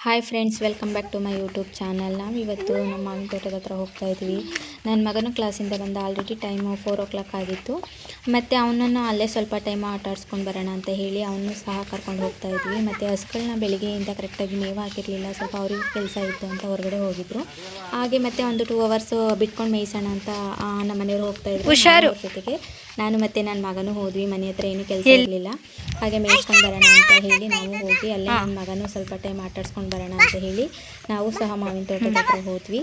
Hi friends welcome back to my YouTube channel ನಾವು ಇವತ್ತು ನಮ್ಮ ಮಾವಿನ ತೋಟದ ಹತ್ರ ಹೋಗ್ತಾ ಇದ್ವಿ. ನನ್ನ ಮಗನ ಕ್ಲಾಸಿಂದ ಬಂದ already time four o'clock ಆಗಿತ್ತು. ಮತ್ತು ಅವನನ್ನು ಅಲ್ಲೇ ಸ್ವಲ್ಪ ಟೈಮ್ ಆಟ ಆಡಿಸ್ಕೊಂಡು ಬರೋಣ ಅಂತ ಹೇಳಿ ಅವನು ಸಹ ಕರ್ಕೊಂಡು ಹೋಗ್ತಾ ಇದ್ವಿ. ಮತ್ತು ಹಸುಗಳನ್ನ ಬೆಳಿಗ್ಗೆಯಿಂದ ಕರೆಕ್ಟಾಗಿ ಮೇವು ಹಾಕಿರಲಿಲ್ಲ. ಸ್ವಲ್ಪ ಅವ್ರಿಗೆ ಕೆಲಸ ಇತ್ತು ಅಂತ ಹೊರಗಡೆ ಹೋಗಿದ್ರು. ಹಾಗೆ ಮತ್ತೆ ಒಂದು ಟೂ ಅವರ್ಸ್ ಬಿಟ್ಕೊಂಡು ಮೇಯಿಸೋಣ ಅಂತ ನಮ್ಮ ಮನೆಯವರು ಹೋಗ್ತಾ ಇದ್ರು. ಹುಷಾರು. ಜೊತೆಗೆ ನಾನು ಮತ್ತು ನನ್ನ ಮಗನೂ ಹೋದ್ವಿ. ಮನೆ ಹತ್ರ ಏನೂ ಕೆಲಸ ಇರಲಿಲ್ಲ. ಹಾಗೆ ಮೇಯಿಸ್ಕೊಂಡು ಬರೋಣ ಅಂತ ಹೇಳಿ ನಾವು ಹೋಗಿ ಅಲ್ಲೇ ನನ್ನ ಮಗನೂ ಸ್ವಲ್ಪ ಟೈಮ್ ಆಟಾಡ್ಸ್ಕೊಂಡು ಬರೋಣ ಅಂತ ಹೇಳಿ ನಾವು ಸಹ ಮಾವಿನ ತೋಟದ ಹತ್ರ ಹೋದ್ವಿ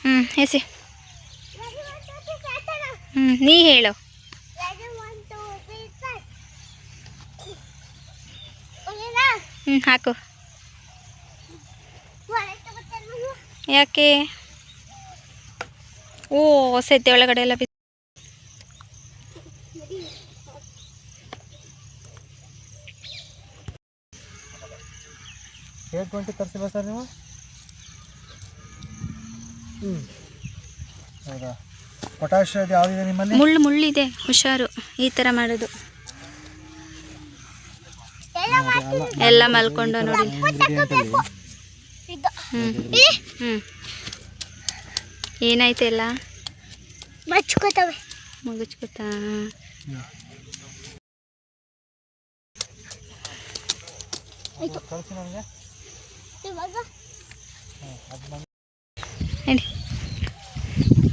ಹ್ಞೂ? ಎಸಿ. ಹ್ಞೂ ನೀ ಹೇಳು. ಹ್ಞೂ ಹಾಕು. ಯಾಕೆ ಓ ಸೆತ್ತೆ ಒಳಗಡೆ ಎಲ್ಲ ಬಿದ್ದು ಏಟ್ ಟ್ವೆಂಟಿ ತರಿಸಿಲ್ಲ ಸರ್ ನೀವು? ಹ್ಞೂ ಹೌದಾ? ಪೊಟ್ಯಾಶ್ ಅದು ಯಾವುದಿದೆ ನಿಮ್ಮಲ್ಲಿ? ಮುಳ್ಳು ಮುಳ್ಳಿದೆ ಹುಷಾರು ಈ ಥರ ಮಾಡೋದು. ಎಲ್ಲ ಮಲ್ಕೊಂಡು ನೋಡಿ. ಹ್ಞೂ ಇಲ್ಲಿ ಹ್ಞೂ ಏನಾಯ್ತು ಎಲ್ಲ? ಮಚ್ಕೋತವೆ. ಮುಗಿಸ್ಕೊತಾ?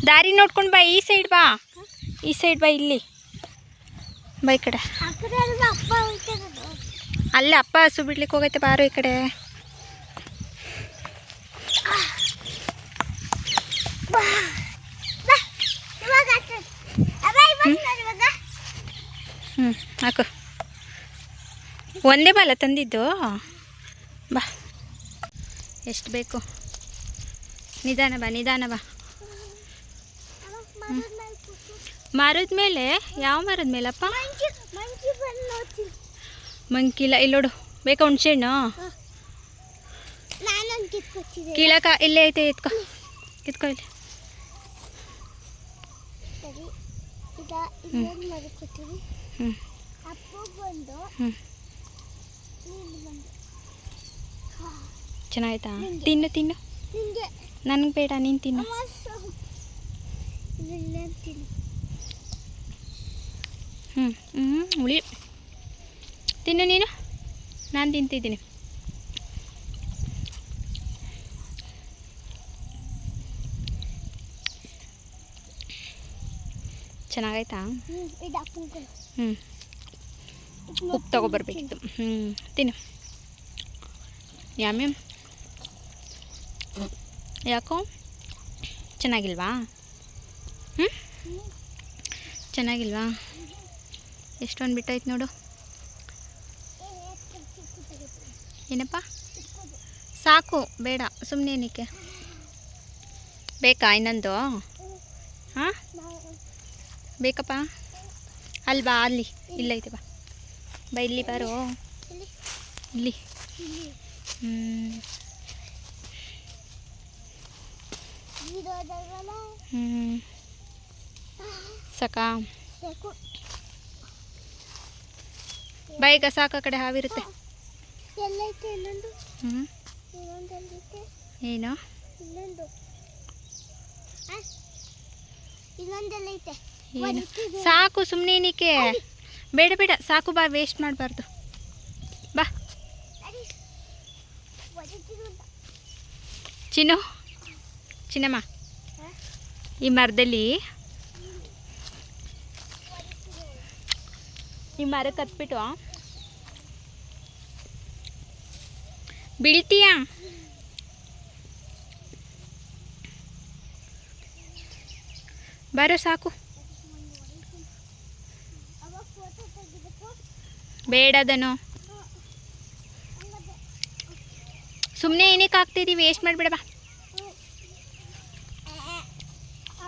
ದಾರಿ ನೋಡ್ಕೊಂಡು ಬಾ ಈ ಸೈಡ್ ಬಾ. ಈ ಸೈಡ್ ಬಾ ಇಲ್ಲಿ. ಬಾ ಈ ಕಡೆ. ಅಲ್ಲೇ ಅಪ್ಪ ಹಸು ಬಿಡ್ಲಿಕ್ಕೆ ಹೋಗೈತೆ ಬಾರು ಈ ಕಡೆ ಬಾ ಬಾ ಇವಾಗ ಆಟ ಅಬ್ಬ ಇವಾಗ ನೋಡು ಇವಾಗ ಹ್ಞೂ ಹಾಕು. ಒಂದೇ ಬಾಲ ತಂದಿದ್ದು? ಬಾ. ಎಷ್ಟು ಬೇಕು? ನಿಧಾನ ಬಾ ನಿಧಾನ ಬಾ. ಮರದ ಮೇಲೆ? ಕೂತು. ಮರದ ಮೇಲೆ ಯಾವ ಮರದ ಮೇಲಪ್ಪ ಮಂಕಿಲ್ಲ ಇಲ್ಲೋಡು ಬೇಕಾ ಕಿತ್ಕೊತಿದ್ದೆ. ಕೀಳಕ ಇಲ್ಲೇ ಐತೆ ಎತ್ಕೊ. ಎತ್ಕೊ ಇಲ್ಲಿ. ಇಲ್ಲೊಂದು ಹ್ಞೂ ಅಪ್ಪ ಬಂದು ಹ್ಞೂ ನೀನು ಬಂದು. ಚೆನ್ನಾಯ್ತಾ ತಿನ್ನು ತಿನ್ನು. ನಿಂಗೆ ನನಗೆ ಬೇಡ ನೀನು ತಿನ್ನು. ಅಮ್ಮ ಅಂತೀನಿ ಹ್ಞೂ ಹ್ಞೂ ಉಳಿ ತಿನ್ನು ನೀನು. ನಾನು ತಿಂತಿದ್ದೀನಿ. ಚೆನ್ನಾಗೈತಾ ಹ್ಞೂ ಉಪ್ಪು ತಗೊಬರ್ಬೇಕಿತ್ತು. ಹ್ಞೂ ತಿನ್ನು. ಯಾಮ್ಯಾಮ್? ಯಾಕೋ? ಚೆನ್ನಾಗಿಲ್ವಾ? ಹ್ಞೂ ಚೆನ್ನಾಗಿಲ್ವಾ? ಎಷ್ಟೊಂದು ಬಿಟ್ಟೈತೆ ನೋಡು. ಏನಪ್ಪ? ಸಾಕು ಬೇಡ ಸುಮ್ಮನೆ ಏನಕ್ಕೆ? ಬೇಕಾ ಇನ್ನೊಂದು? ಬೇಕಪ್ಪ ಅಲ್ಲಿ ಬಾ ಅಲ್ಲಿ ಇಲ್ಲೈತೆ ಬಾ. ಬಾ, ಇಲ್ಲಿ ಬಾರೋ. ಇಲ್ಲಿ. ಹ್ಞೂ ಸಾಕಾ. ಬೈಗ ಸಾಕ ಕಡೆ ಹಾವಿರುತ್ತೆ. ಹ್ಞೂ ಏನು? ಇನ್ನೊಂದು. ಏನು ಹೊಡಿತಿದೆ. ಸಾಕು ಸುಮ್ಮನೆ ಏನಕ್ಕೆ ಬೇಡ ಬೇಡ. ಸಾಕು ಬಾ ವೇಸ್ಟ್ ಮಾಡಬಾರ್ದು. ಬಾ. ಚಿನ್ನು ಚಿನ್ನಮ್ಮ. ಈ ಮರದಲ್ಲಿ ಈ ಮರಕ್ಕೆ ಹತ್ಬಿಟ್ಟು ಬೀಳ್ತೀಯಾ? ಬರೋ ಸಾಕು. ಬೇಡದನು. ಸುಮ್ಮನೆ ಏನಕ್ಕೆ ಹಾಕ್ತಿದ್ದೀವಿ ವೇಸ್ಟ್ ಮಾಡಿಬಿಡ ಬಾ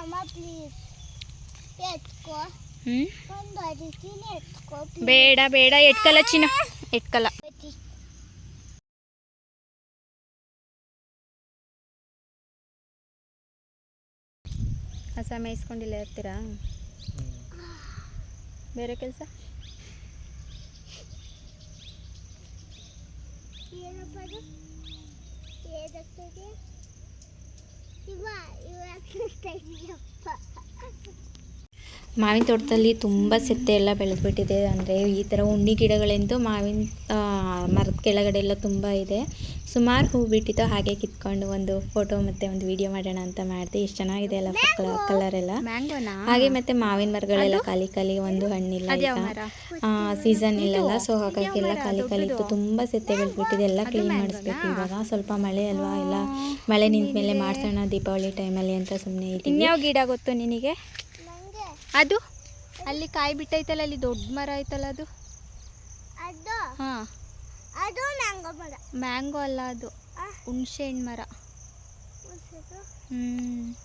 ಅಮ್ಮ ಪ್ಲೀಸ್ ಎತ್ಕೋ. ಹ್ಞೂ ಒಂದು ಹೊಡಿತೀನಿ ಎತ್ಕೋ ಬೇಡ ಬೇಡ ಎಟ್ಕಲ್ಲ ಚಿನ್ನ. ಎಟ್ಕಲ್ಲ ಹಸ ಮೇಯಿಸ್ಕೊಂಡಿಲ್ಲ ಇರ್ತೀರಾ ಬೇರೆ ಕೆಲಸ? ಏನಪ್ಪ ಅದು ಏನಾಗ್ತದೆ ಇವ ಮಾವಿನ ತೋಟದಲ್ಲಿ ತುಂಬ ಸೆತ್ತೆ ಎಲ್ಲ ಬೆಳೆದ್ಬಿಟ್ಟಿದೆ. ಅಂದರೆ ಈ ಥರ ಉಣ್ಣಿ ಗಿಡಗಳೆಂದು ಮಾವಿನ ಮರದ ಕೆಳಗಡೆ ಎಲ್ಲ ತುಂಬ ಇದೆ. ಸುಮಾರು ಹೂ ಬಿಟ್ಟಿತ್ತು ಹಾಗೆ ಕಿತ್ಕೊಂಡು ಒಂದು ಫೋಟೋ ಮತ್ತೆ ಒಂದು ವಿಡಿಯೋ ಮಾಡೋಣ ಅಂತ ಮಾಡಿದೆ. ಎಷ್ಟು ಚೆನ್ನಾಗಿದೆ ಅಲ್ಲ ಕಲರ್ ಎಲ್ಲ. ಮ್ಯಾಂಗೋನಾ ಹಾಗೆ ಮತ್ತೆ ಮಾವಿನ ಮರಗಳೆಲ್ಲ ಖಾಲಿ ಖಾಲಿ ಒಂದು ಹಣ್ಣಿಲ್ಲ ಸೀಸನ್ ಇಲ್ಲಲ್ಲ ಸೊ ಹಾಗಾಗಿ ಎಲ್ಲ ಖಾಲಿ ಖಾಲಿ ಇತ್ತು. ತುಂಬ ಸೆತ್ತೆ ಬೆಳೆದ್ಬಿಟ್ಟಿದೆ ಎಲ್ಲ ಕ್ಲೀನ್ ಮಾಡಿಸ್ಬೇಕು ಇವಾಗ. ಸ್ವಲ್ಪ ಮಳೆ ಅಲ್ವಾ? ಎಲ್ಲ ಮಳೆ ನಿಂತ ಮೇಲೆ ಮಾಡ್ಸೋಣ ದೀಪಾವಳಿ ಟೈಮಲ್ಲಿ ಅಂತ ಸುಮ್ಮನೆ ಇನ್ಯಾವ ಗಿಡ ಗೊತ್ತು ನಿನಗೆ? ಅದು? ಅಲ್ಲಿ ಕಾಯಿ ಬಿಟ್ಟೈತಲ್ಲ ಅಲ್ಲಿ ದೊಡ್ಡ ಮರ ಐತಲ್ಲ ಅದು? ಅದು? ಹಾಂ. ಅದು ಮ್ಯಾಂಗೋ ಮರ. ಮ್ಯಾಂಗೋ ಅಲ್ಲ ಅದು. ಹುಣಸೆ ಹಣ್ಣು ಮರ. ಹ್ಞೂ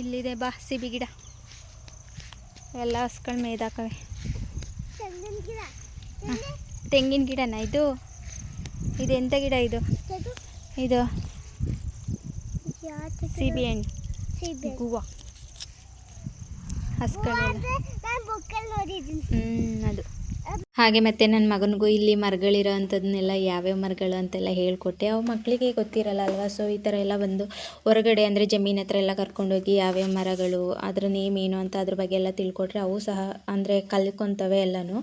ಇಲ್ಲಿದೆ ಬಾ ಸಿಬಿ ಗಿಡ. ಎಲ್ಲ ಹಸ್ಗಳು ಮೇಯ್ದಾಕವೆ. ತೆಂಗಿನ ಗಿಡನಾ ಇದು? ಇದು ಎಂಥ ಗಿಡ ಇದು? ಇದು ಸಿಬಿ ಹಣ್ಣು. ಸಿಬಿ ಹೂವು ನೋಡಿದ್ದೀನಿ. ಹ್ಞೂ ಹಾಗೆ ಮತ್ತೆ ನನ್ನ ಮಗನಿಗೂ ಇಲ್ಲಿ ಮರಗಳಿರೋ ಅಂಥದ್ದನ್ನೆಲ್ಲ ಯಾವ್ಯಾವ ಮರಗಳು ಅಂತೆಲ್ಲ ಹೇಳಿಕೊಟ್ಟೆ. ಅವು ಮಕ್ಕಳಿಗೆ ಗೊತ್ತಿರಲ್ಲ ಅಲ್ವಾ? ಸೊ ಈ ಥರ ಎಲ್ಲ ಬಂದು ಹೊರಗಡೆ ಅಂದರೆ ಜಮೀನ್ ಹತ್ರ ಎಲ್ಲ ಕರ್ಕೊಂಡೋಗಿ ಯಾವ್ಯಾವ ಮರಗಳು, ಅದ್ರ ನೇಮ್ ಏನು ಅಂತ ಅದ್ರ ಬಗ್ಗೆ ಎಲ್ಲ ತಿಳ್ಕೊಟ್ರೆ ಅವು ಸಹ ಅಂದರೆ ಕಲ್ತ್ಕೊತವೆ ಎಲ್ಲನೂ.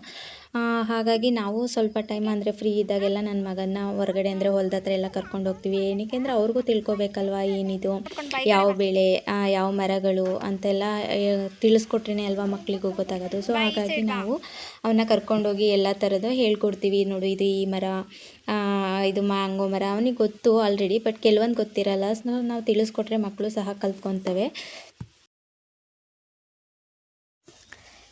ಹಾಗಾಗಿ ನಾವು ಸ್ವಲ್ಪ ಟೈಮ್ ಅಂದರೆ ಫ್ರೀ ಇದ್ದಾಗೆಲ್ಲ ನನ್ನ ಮಗನ ಹೊರಗಡೆ ಅಂದರೆ ಹೊಲ್ದ ಹತ್ರ ಎಲ್ಲ ಕರ್ಕೊಂಡು ಹೋಗ್ತೀವಿ. ಏನಕ್ಕೆ ಅಂದರೆ ಅವ್ರಿಗೂ ತಿಳ್ಕೊಬೇಕಲ್ವಾ ಏನಿದು? ಯಾವ ಬೆಳೆ ಯಾವ ಮರಗಳು ಅಂತೆಲ್ಲ ತಿಳಿಸ್ಕೊಟ್ರೇ ತಿಳಿಸ್ಕೊಟ್ರೇನೆ ಅಲ್ವಾ ಮಕ್ಕಳಿಗೂ ಗೊತ್ತಾಗೋದು. ಸೊ ಹಾಗಾಗಿ ನಾವು ಅವನ್ನ ಕರ್ಕೊಂಡೋಗಿ ಎಲ್ಲ ಥರದ್ದು ಹೇಳ್ಕೊಡ್ತೀವಿ. ನೋಡು ಇದು ಈ ಮರ ಇದು ಮ್ಯಾಂಗೋ ಮರ ಅವನಿಗೆ ಗೊತ್ತು ಆಲ್ರೆಡಿ ಬಟ್ ಕೆಲವೊಂದು ಗೊತ್ತಿರಲ್ಲ. ಸೊ ನಾವು ತಿಳಿಸ್ಕೊಟ್ರೆ ಮಕ್ಕಳು ಸಹ ಕಲ್ತ್ಕೊತವೆ.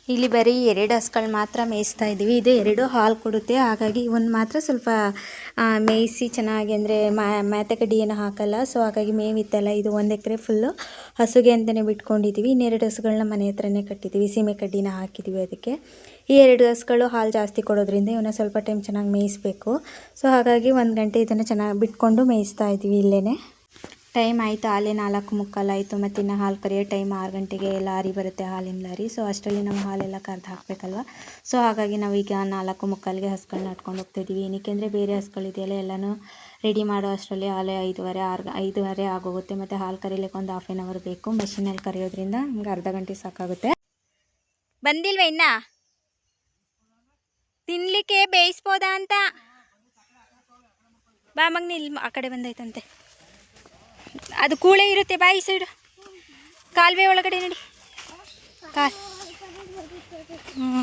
ಇಲ್ಲಿ ಬರೀ ಎರಡು ಹಸ್ಗಳು ಮಾತ್ರ ಮೇಯಿಸ್ತಾ ಇದ್ದೀವಿ. ಇದು ಎರಡು ಹಾಲು ಕೊಡುತ್ತೆ. ಹಾಗಾಗಿ ಒಂದು ಮಾತ್ರ ಸ್ವಲ್ಪ ಮೇಯಿಸಿ ಚೆನ್ನಾಗಿ ಅಂದರೆ ಮ್ಯಾತೆ ಹಾಕಲ್ಲ. ಸೊ ಹಾಗಾಗಿ ಮೇವಿತ್ತಲ್ಲ. ಇದು ಒಂದು ಎಕರೆ ಫುಲ್ಲು ಹಸುಗೆ ಅಂತಲೇ ಬಿಟ್ಕೊಂಡಿದ್ದೀವಿ ಇನ್ನೆರಡು ಹಸುಗಳನ್ನ ಮನೆ ಹತ್ರನೇ ಕಟ್ಟಿದ್ದೀವಿ ಸೀಮೆ ಕಡ್ಡಿನ ಹಾಕಿದ್ದೀವಿ ಅದಕ್ಕೆ. ಈ ಎರಡು ಹಸುಗಳು ಹಾಲು ಜಾಸ್ತಿ ಕೊಡೋದ್ರಿಂದ ಇವನ್ನ ಸ್ವಲ್ಪ ಟೈಮ್ ಚೆನ್ನಾಗಿ ಮೇಯಿಸ್ಬೇಕು. ಸೊ ಹಾಗಾಗಿ ಒಂದು ಗಂಟೆ ಇದನ್ನು ಚೆನ್ನಾಗಿ ಬಿಟ್ಕೊಂಡು ಮೇಯಿಸ್ತಾ ಇದ್ದೀವಿ ಇಲ್ಲೇ ಟೈಮ್ ಆಯಿತು, ಹಾಲೇ ನಾಲ್ಕು ಮುಕ್ಕಾಲಾಯಿತು ಮತ್ತು ಇನ್ನು ಹಾಲು ಕರಿಯೋ ಟೈಮ್ ಆರು ಗಂಟೆಗೆ ಲಾರಿ ಬರುತ್ತೆ ಹಾಲಿನ ಲಾರಿ. ಸೊ ಅಷ್ಟರಲ್ಲಿ ನಾವು ಹಾಲೆಲ್ಲ ಕರೆದು ಹಾಕಬೇಕಲ್ವ? ಸೊ ಹಾಗಾಗಿ ನಾವೀಗ ನಾಲ್ಕು ಮುಕ್ಕಾಲಿಗೆ ಹಸುಗಳನ್ನ ನಡ್ಕೊಂಡು ಹೋಗ್ತಾಯಿದ್ದೀವಿ ಏನಕ್ಕೆ ಅಂದರೆ ಬೇರೆ ಹಸುಗಳಿದೆಯಲ್ಲ, ಎಲ್ಲನೂ ರೆಡಿ ಮಾಡೋ ಅಷ್ಟರಲ್ಲಿ ಹಾಲೆ ಐದುವರೆ ಆರು ಐದುವರೆ ಆಗೋಗುತ್ತೆ. ಮತ್ತು ಹಾಲು ಕರೀಲಿಕ್ಕೆ ಒಂದು ಹಾಫ್ ಆನ್ ಅವರ್ ಬೇಕು. ಮೆಷಿನಲ್ಲಿ ಕರೆಯೋದ್ರಿಂದ ನಮ್ಗೆ ಅರ್ಧ ಗಂಟೆ ಸಾಕಾಗುತ್ತೆ. ಬಂದಿಲ್ವ ಇನ್ನ? ತಿನ್ಲಿಕ್ಕೆ ಬೇಯಿಸ್ಬೋದಾ ಅಂತ? ಬಾ ಮಗ್ನಿ, ಇಲ್ಲಿ ಆ ಕಡೆ ಬಂದೈತಂತೆ ಅದು ಕೂಳೆ ಇರುತ್ತೆ ಬಾಯಿ ಈ ಸೈಡು. ಕಾಲುವೆ ಒಳಗಡೆ ನಡಿ. ಕಾಲ್. ಹ್ಞೂ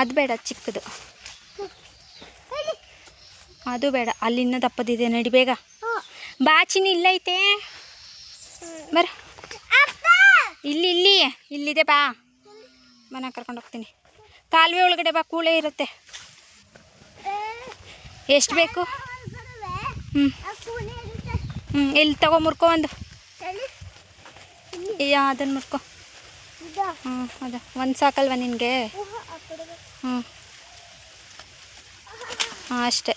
ಅದು ಬೇಡ ಚಿಕ್ಕದು. ಅದು ಬೇಡ ಅಲ್ಲಿನ್ನ ದಪ್ಪದಿದೆ ನಡಿ ಬೇಗ. ಬಾಚಿನ ಇಲ್ಲೈತೆ ಬರ. ಇಲ್ಲಿ ಇಲ್ಲಿ ಇಲ್ಲಿದೆ ಬಾ. ಮನೆ ಕರ್ಕೊಂಡು ಹೋಗ್ತೀನಿ. ಕಾಲುವೆ ಒಳಗಡೆ ಬಾ, ಕೂಳೆ ಇರುತ್ತೆ. ಎಷ್ಟು ಬೇಕು? ಹ್ಞೂ ಹ್ಞೂ ಇಲ್ಲಿ ತಗೋ ಮುರ್ಕೊ ಒಂದು. ಯಾ ಅದನ್ನು ಮುರ್ಕೊ. ಹ್ಞೂ ಅದ. ಒಂದು ಸಾಕಲ್ವ ನಿನಗೆ? ಹ್ಞೂ ಹಾಂ, ಅಷ್ಟೇ.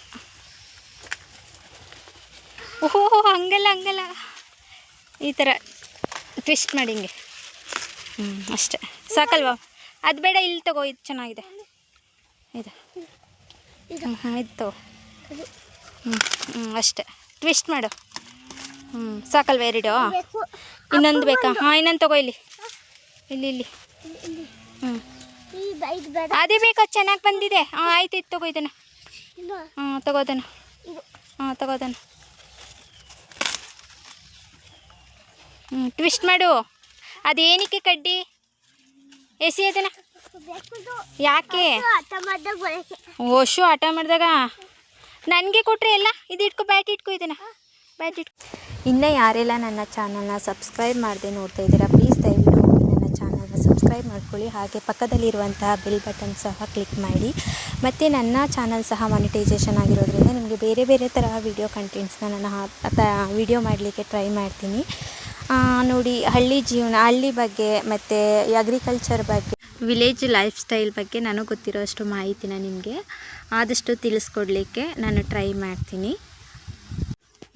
ಓಹೋ, ಹಂಗಲ್ಲ ಹಂಗಲ್ಲ. ಈ ಥರ ಟ್ವಿಸ್ಟ್ ಮಾಡಿ ಹಿಂಗೆ. ಹ್ಞೂ ಅಷ್ಟೇ. ಸಾಕಲ್ವಾ? ಅದು ಬೇಡ ಇಲ್ಲಿ ತಗೋ ಇದು ಚೆನ್ನಾಗಿದೆ. ಇದು. ಹ್ಞೂ ಇದು ತಗೋ. ಹ್ಞೂ ಹ್ಞೂ ಅಷ್ಟೇ. ಟ್ವಿಸ್ಟ್ ಮಾಡು. ಹ್ಞೂ ಸಾಕಲ್ವಾ ಎರಡು ಇನ್ನೊಂದು ಬೇಕಾ? ಹಾಂ ಇನ್ನೊಂದು ತಗೋ ಇಲ್ಲಿ. ಇಲ್ಲಿ ಇಲ್ಲಿ. ಹ್ಞೂ ಅದೇ ಬೇಕಾ ಚೆನ್ನಾಗಿ ಬಂದಿದೆ. ಹಾಂ ಆಯ್ತು ಇದು ತಗೋ ಇದನ್ನು. ಇದು. ಹಾಂ ತಗೋದನ್ನು ಹಾಂ ತಗೋದನ್ನು ಹ್ಞೂ ಟ್ವಿಸ್ಟ್ ಮಾಡು. ಅದೇನಕ್ಕೆ ಕಡ್ಡಿ? ಎಸಿ ಸಿ ಯಾಕೆ? ಓಶು ಆಟ ಮಾಡಿದಾಗ? ನನಗೆ ಕೊಟ್ಟರೆ ಎಲ್ಲ? ಇದು ಇಟ್ಕೊ ಬ್ಯಾಟ್ ಇಟ್ಕೊ ಇದನ್ನ. ಬ್ಯಾಟ್ ಇಟ್ಕೊ. ಇನ್ನೂ ಯಾರೆಲ್ಲ ನನ್ನ ಚಾನಲ್ನ ಸಬ್ಸ್ಕ್ರೈಬ್ ಮಾಡದೆ ನೋಡ್ತಾ ಇದ್ದೀರಾ ಪ್ಲೀಸ್ ದಯವಿಟ್ಟು ಹೋಗಿ ನನ್ನ ಚಾನಲ್ನ ಸಬ್ಸ್ಕ್ರೈಬ್ ಮಾಡ್ಕೊಳ್ಳಿ. ಹಾಗೆ ಪಕ್ಕದಲ್ಲಿರುವಂತಹ ಬೆಲ್ ಬಟನ್ ಸಹ ಕ್ಲಿಕ್ ಮಾಡಿ. ಮತ್ತು ನನ್ನ ಚಾನಲ್ ಸಹ ಮಾನಿಟೈಸೇಷನ್ ಆಗಿರೋದ್ರಿಂದ ನಿಮಗೆ ಬೇರೆ ಬೇರೆ ತರಹ ವಿಡಿಯೋ ಕಂಟೆಂಟ್ಸ್ನ ನಾನು ವಿಡಿಯೋ ಮಾಡಲಿಕ್ಕೆ ಟ್ರೈ ಮಾಡ್ತೀನಿ. ನೋಡಿ ಹಳ್ಳಿ ಜೀವನ ಹಳ್ಳಿ ಬಗ್ಗೆ ಮತ್ತು ಅಗ್ರಿಕಲ್ಚರ್ ಬಗ್ಗೆ. ವಿಲೇಜ್ ಲೈಫ್ ಸ್ಟೈಲ್ ಬಗ್ಗೆ ನನಗೆ ಗೊತ್ತಿರೋಷ್ಟು ಮಾಹಿತಿನ ನಿಮಗೆ ಆದಷ್ಟು ತಿಳಿಸ್ಕೊಡ್ಲಿಕ್ಕೆ ನಾನು ಟ್ರೈ ಮಾಡ್ತೀನಿ.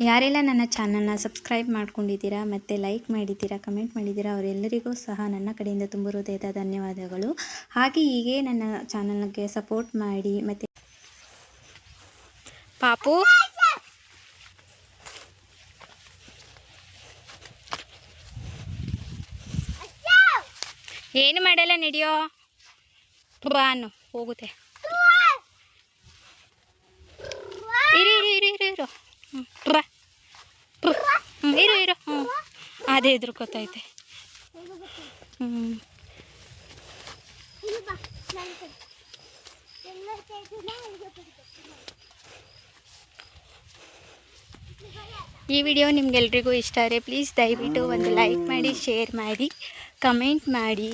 ಯಾರೆಲ್ಲ ನನ್ನ ಚಾನಲ್ನ ಸಬ್ಸ್ಕ್ರೈಬ್ ಮಾಡ್ಕೊಂಡಿದ್ದೀರಾ ಮತ್ತು ಲೈಕ್ ಮಾಡಿದ್ದೀರಾ ಕಮೆಂಟ್ ಮಾಡಿದ್ದೀರಾ ಅವರೆಲ್ಲರಿಗೂ ಸಹ ನನ್ನ ಕಡೆಯಿಂದ ತುಂಬ ಹೃದಯದ ಧನ್ಯವಾದಗಳು. ಹಾಗೆ ಹೀಗೆ ನನ್ನ ಚಾನಲ್ಗೆ ಸಪೋರ್ಟ್ ಮಾಡಿ ಮತ್ತು ಪಾಪು! ಏನು ಮಾಡಲ್ಲ, ನಡೆಯೋ. ಬಾನು ಹೋಗುತ್ತೆ. ಇರು ಇರು ಇರು ಇರು ಇರು. ಹ್ಞೂ ಇರು ಇರು. ಹ್ಞೂ ಅದೇ ಎದುರ್ಕೊತೈತೆ. ಹ್ಞೂ ಈ ವಿಡಿಯೋ ನಿಮ್ಗೆಲ್ರಿಗೂ ಇಷ್ಟ ಆದರೆ ಪ್ಲೀಸ್ ದಯವಿಟ್ಟು ಒಂದು ಲೈಕ್ ಮಾಡಿ, ಶೇರ್ ಮಾಡಿ. ಕಮೆಂಟ್ ಮಾಡಿ.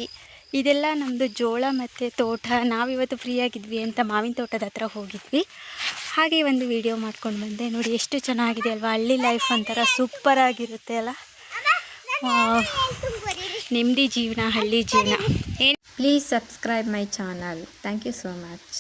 ಇದೆಲ್ಲ ನಮ್ಮದು ಜೋಳ ಮತ್ತು ತೋಟ. ನಾವಿವತ್ತು ಫ್ರೀ ಆಗಿದ್ವಿ ಅಂತ ಮಾವಿನ ತೋಟದ ಹತ್ರ ಹೋಗಿದ್ವಿ. ಹಾಗೆ ಒಂದು ವಿಡಿಯೋ ಮಾಡ್ಕೊಂಡು ಬಂದೆ. ನೋಡಿ ಎಷ್ಟು ಚೆನ್ನಾಗಿದೆ ಅಲ್ವಾ? ಹಳ್ಳಿ ಲೈಫ್ ಒಂಥರ ಸೂಪರಾಗಿರುತ್ತೆ ಅಲ್ಲ. ನೆಮ್ಮದಿ ಜೀವನ, ಹಳ್ಳಿ ಜೀವನ. ಏನು please subscribe my channel thank you so much